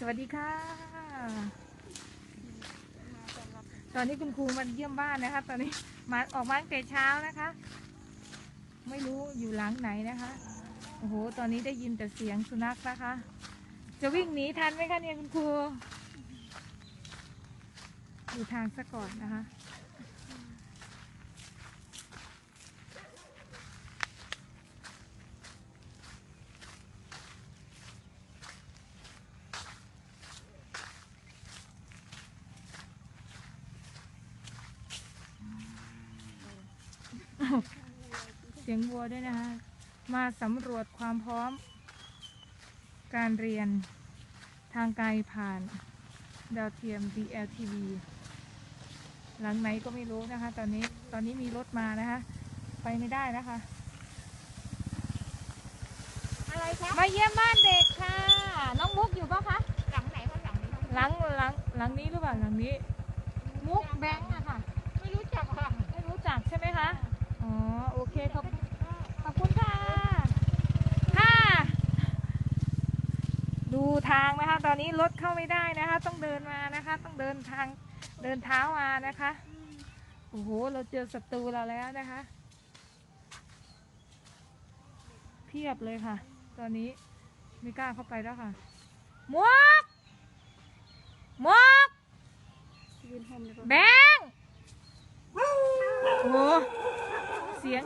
สวัสดีค่ะ ตอนนี้คุณครูมาเยี่ยมบ้านนะคะ ตอนนี้มาออกมาตั้งแต่เช้านะคะ ไม่รู้อยู่หลังไหนนะคะ โอ้โห ตอนนี้ได้ยินแต่เสียงสุนัขนะคะ จะวิ่งหนีทันไหมคะเนี่ยคุณครู ดูทางซะก่อนนะคะ เสียงวัวด้วยนะคะ มาสำรวจความพร้อม การเรียนทางไกลผ่านดาวเทียม DLTV หลังไหนก็ไม่รู้นะคะ ตอนนี้ตอนนี้มีรถมานะคะ ไปไม่ได้นะคะ อะไรคะมาเยี่ยมบ้านเด็กค่ะ น้องมุกอยู่ปะคะ หลังไหนคะหลังนี้หลังหลังหลังนี้หรือเปล่าหลังนี้ มุกแบงค์อะค่ะ ไม่รู้จักค่ะ ไม่รู้จักใช่ไหมคะ อ๋อ โอเคขอบขอบคุณค่ะ ค่ะ ดู ทางนะคะ ตอนนี้รถเข้าไม่ได้นะคะ ต้องเดินมานะคะ ต้องเดินทางเดินเท้ามานะคะโอ้โหเราเจอศัตรูเราแล้วนะคะ เพียบเลยค่ะ ตอนนี้ไม่กล้าเข้าไปแล้วค่ะหมวกหมวกยืนโฮมเลยแบงค์โอ้โหเสียง